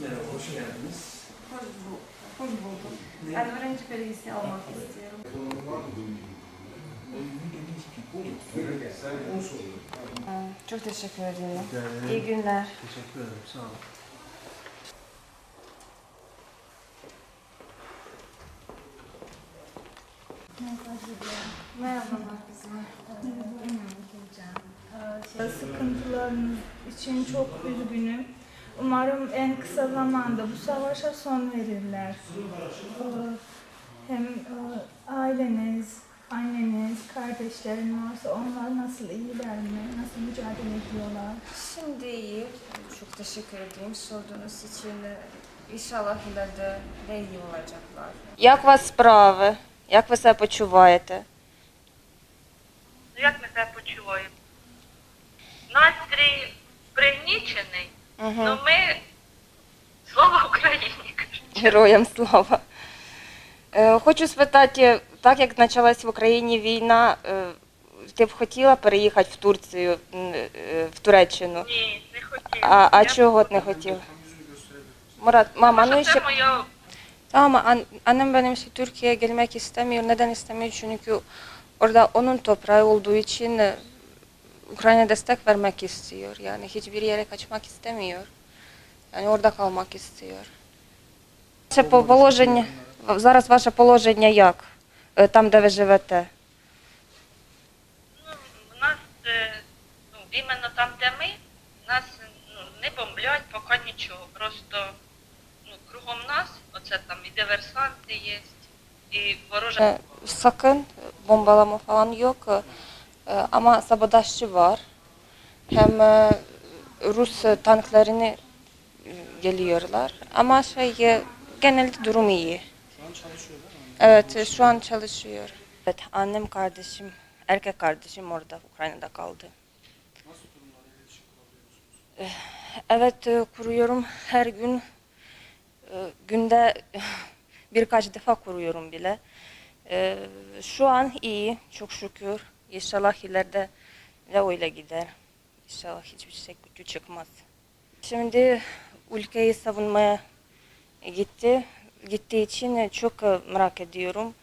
Merhaba, hoş geldiniz. Hoş bulduk. Hoş bulduk. Ben öğrenci belediyesi almak istiyorum. Çok teşekkür ederim. İyi günler. Teşekkür ederim, sağ olun. Merhabalar kızlar. Ee, Sıkıntılarınız için çok üzgünüm. Umarım en kısa zamanda bu savaşa son verirler. Ee, Hem e, aileniz, anneniz, kardeşlerin varsa onlar nasıl iyiler mi? Nasıl mücadele ediyorlar? Şimdi iyi. Çok teşekkür ederim sorduğunuz için. İnşallah ileride de iyi olacaklar. Як вас справи? Як ви себе почуваєте? Ну як ми себе почуваємо? Угу. але ми слава Україні! кажуть. Героям слава. Е, Хочу спитати, так як почалась в Україні війна, е, ти б хотіла переїхати в Турцію, м, е, в Туреччину? Ні, не хотів. А, а Я- чого ти не хотіла? Mama Тому ну що ще це моя Tamam an- annem benim işte Türkiye'ye gelmek istemiyor. Neden istemiyor? Çünkü orada onun toprağı olduğu için e, Ukrayna destek vermek istiyor. Yani hiçbir yere kaçmak istemiyor. Yani orada kalmak istiyor. Ваше положення, зараз ваше положення як? Е, Там, де ви живете? ну, у нас е, ну, іменно там, де ми, нас ну, не бомблять поки нічого. Просто ну, кругом нас, оце там і диверсанти є, і ворожа. E, sakın bombalama falan yok. E, ama sabotajcı var. Hem e, Rus tanklarını e, geliyorlar. Ama şey e, genelde durum iyi. Evet e, şu an çalışıyor. Evet annem kardeşim, erkek kardeşim orada Ukrayna'da kaldı. Eh, Evet kuruyorum her gün. Günde birkaç defa kuruyorum bile. Ee, şu an iyi, çok şükür. İnşallah ileride de öyle gider. İnşallah hiçbir şey kötü çıkmaz. Şimdi ülkeyi savunmaya gitti. Gittiği için çok merak ediyorum.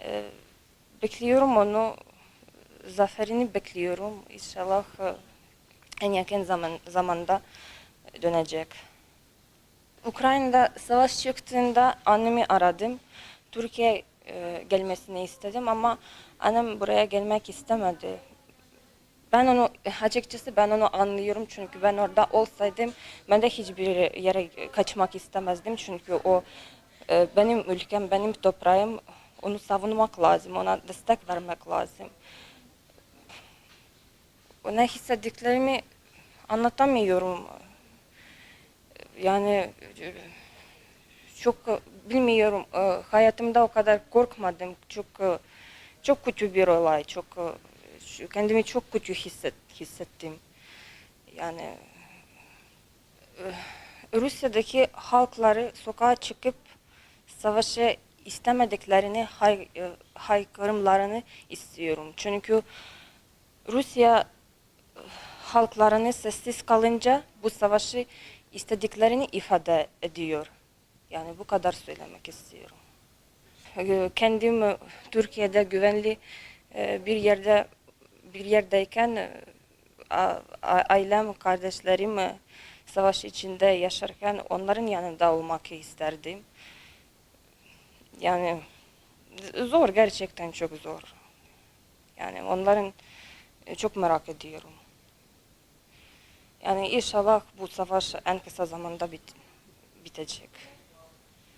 Ee, bekliyorum onu, zaferini bekliyorum. İnşallah e, en yakın zaman, zamanda dönecek. Ukrayna'da savaş çıktığında annemi aradım. Türkiye e, gelmesini istedim ama annem buraya gelmek istemedi. Ben onu açıkçası ben onu anlıyorum çünkü ben orada olsaydım ben de hiçbir yere kaçmak istemezdim çünkü o e, benim ülkem, benim toprağım onu savunmak lazım, ona destek vermek lazım. Ne hissettiklerimi anlatamıyorum. Yani çok e, bilmiyorum e, hayatımda o kadar korkmadım. Çok e, çok kötü bir olay. Çok kendimi çok kötü hisset, hissettim. Yani Rusya'daki halkları sokağa çıkıp savaşı istemediklerini hay, haykırımlarını istiyorum. Çünkü Rusya halklarını sessiz kalınca bu savaşı istediklerini ifade ediyor. Yani bu kadar söylemek istiyorum. Kendim Türkiye'de güvenli e, bir yerde bir yerdeyken e, ailem, kardeşlerim e, savaş içinde yaşarken onların yanında olmak isterdim. Yani zor gerçekten çok zor. Yani onların çok merak ediyorum. Yani inşallah bu savaş en kısa zamanda bit bitecek.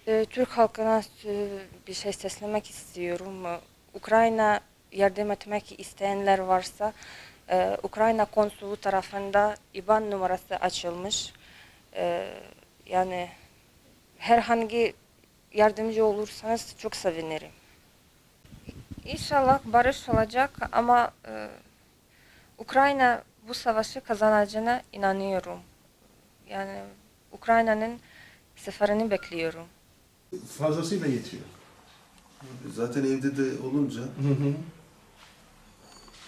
Ee, Türk halkına e, bir şey seslemek istiyorum. Ee, Ukrayna yardım etmek isteyenler varsa e, Ukrayna konsulu tarafında IBAN numarası açılmış. Ee, Yani herhangi yardımcı olursanız çok sevinirim. İnşallah barış olacak ama e, Ukrayna bu savaşı kazanacağına inanıyorum. Yani Ukrayna'nın seferini bekliyorum. Fazlasıyla yetiyor. Zaten evde de olunca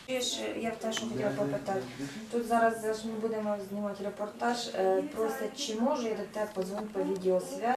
Чуєш, я теж хотіла попитати. Тут зараз ж ми будемо знімати репортаж. Е, Просять, чи можу я до тебе позвонити по відеосвязі.